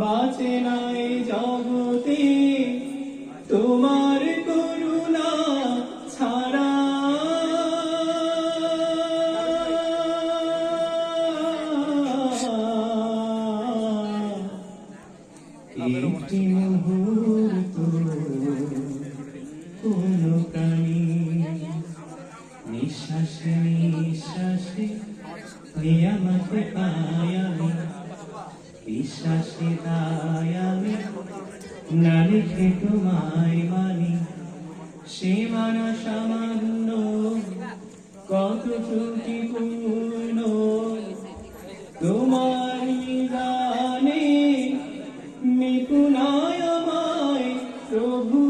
বাঁচে নাই জগতে। তোমার করুণা ছাড়া একটি মুহূর্ত কোন প্রাণী নিঃশ্বাসে নিঃশ্বাসে নিয়ামতে আমি। বিশ্বাসে তাই আমি না লিখে তোমায় মানি সে মানা সামান্য কত ত্রুটি পূর্ণ তোমার নিদানে নিপুণায় প্রভু।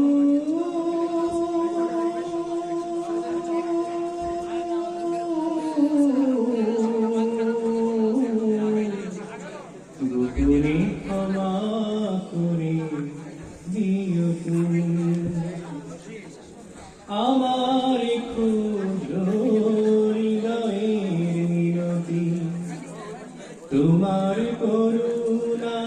গোপনে ক্ষমা করে দিও তুমি। আমার ক্ষুদ্র হৃদয়ের তোমার করুণা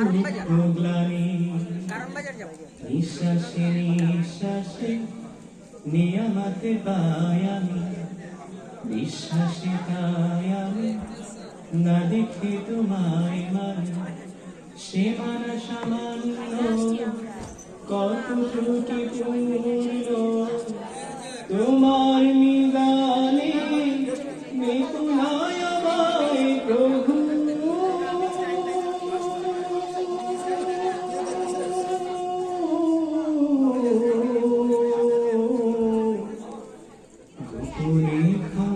গ্লানি নিঃশ্বাসে নিঃশ্বাসে না দেখে তোমায় মানে। সীমানা সামান্য কত ত্রুটি পূর্ণ। তোমার 无力靠。